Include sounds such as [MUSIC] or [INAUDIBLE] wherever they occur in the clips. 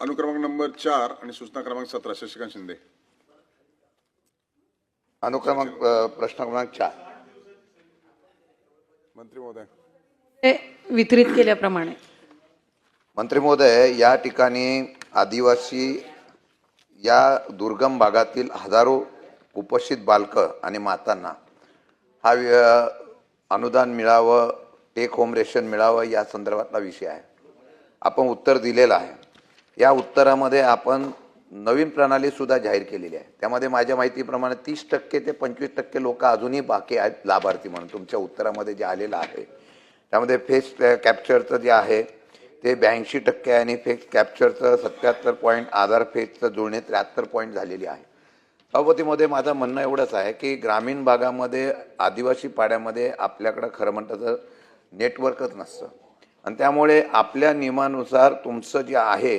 अनुक्रमांक नंबर चार आणि सूचना क्रमांक सतरा शशिकांत शिंदे. अनुक्रमांक अ, प्रश्न क्रमांक चार. मंत्री महोदय. ते वितरित केल्याप्रमाणे. मंत्री महोदय या ठिकाणी आदिवासी या दुर्गम भागातील हजारो कुपोषित बालकं आणि मातांना हा वि- अनुदान मिळावं टेक होम रेशन मिळावं या संदर्भातला विषय आहे. आपण उत्तर दिलेलं आहे. या उत्तरामध्ये आपण नवीन प्रणालीसुद्धा जाहीर केलेली आहे. त्यामध्ये माझ्या माहितीप्रमाणे तीस टक्के ते पंचवीस टक्के लोक अजूनही बाकी आहेत लाभार्थी म्हणून. तुमच्या उत्तरामध्ये जे आलेलं आहे. त्यामध्ये फेस कॅप्चरचं जे आहे ते ब्याऐंशी टक्के आहे आणि फेस कॅप्चरचं सत्याहत्तर पॉईंट आधार फेसचं जुळणे त्र्याहत्तर पॉईंट झालेली आहे. सभापतीमध्ये माझं म्हणणं एवढंच आहे की ग्रामीण भागामध्ये आदिवासी पाड्यामध्ये आपल्याकडं खरं म्हणतं तर नेटवर्कच नसतं. आणि त्यामुळे आपल्या नियमानुसार तुमचं जे आहे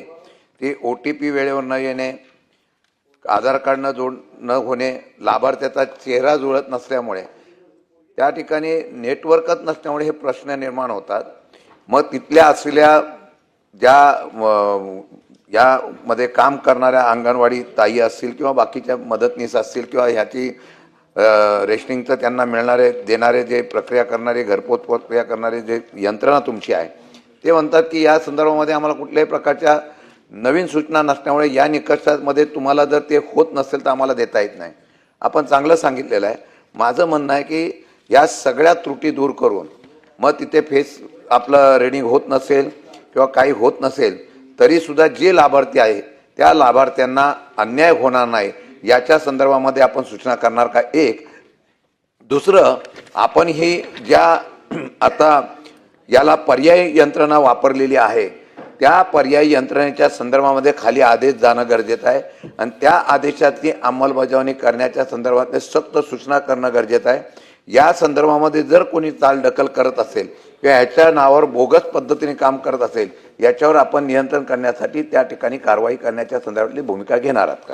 ती ओ टी पी वेळेवर न येणे आधार कार्ड न जोड न होणे लाभार्थ्याचा चेहरा जुळत नसल्यामुळे त्या ठिकाणी नेटवर्कच नसल्यामुळे हे प्रश्न निर्माण होतात. मग तिथल्या असलेल्या ज्या यामध्ये काम करणाऱ्या अंगणवाडी ताई असतील किंवा बाकीच्या मदतनीस असतील किंवा ह्याची रेशनिंगचं त्यांना मिळणारे देणारे जे प्रक्रिया करणारे घरपोच प्रक्रिया करणारे जे यंत्रणा तुमची आहे ते म्हणतात की या संदर्भामध्ये आम्हाला कुठल्याही प्रकारच्या नवीन सूचना नसल्यामुळे या निकषामध्ये तुम्हाला जर ते होत नसेल तर आम्हाला देता येत नाही. आपण चांगलं सांगितलेलं आहे. माझं म्हणणं आहे की या सगळ्या त्रुटी दूर करून मग तिथे फेस आपलं रेडिंग होत नसेल किंवा काही होत नसेल तरीसुद्धा जे लाभार्थी आहे त्या लाभार्थ्यांना अन्याय होणार नाही. याच्या संदर्भामध्ये आपण सूचना करणार का? एक. दुसरं आपण ही ज्या [CLEARS THROAT] आता याला पर्यायी यंत्रणा वापरलेली आहे त्या पर्यायी यंत्रणेच्या संदर्भामध्ये खाली आदेश जाणं गरजेचं आहे आणि त्या आदेशाची अंमलबजावणी करण्याच्या संदर्भातले सक्त सूचना करणं गरजेचं आहे. या संदर्भामध्ये जर कोणी चालढकल करत असेल किंवा ह्याच्या नावावर बोगस पद्धतीने काम करत असेल याच्यावर आपण नियंत्रण करण्यासाठी त्या ठिकाणी कारवाई करण्याच्या संदर्भातली भूमिका घेणार आहात का?